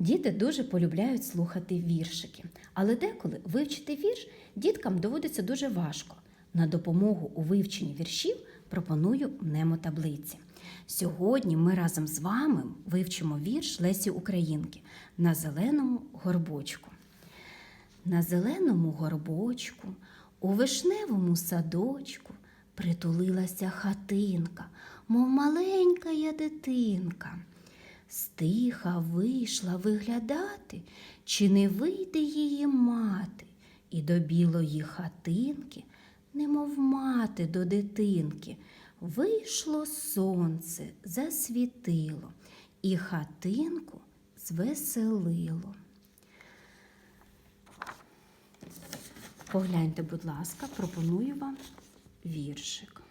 Діти дуже полюбляють слухати віршики, але деколи вивчити вірш діткам доводиться дуже важко. На допомогу у вивченні віршів пропоную мнемотаблиці. Сьогодні ми разом з вами вивчимо вірш Лесі Українки на зеленому горбочку. На зеленому горбочку, у вишневому садочку притулилася хатинка, мов маленька я дитинка. Стиха вийшла виглядати, чи не вийде її мати, і до білої хатинки, немов мати до дитинки, вийшло сонце, засвітило, і хатинку звеселило. Погляньте, будь ласка, пропоную вам віршик.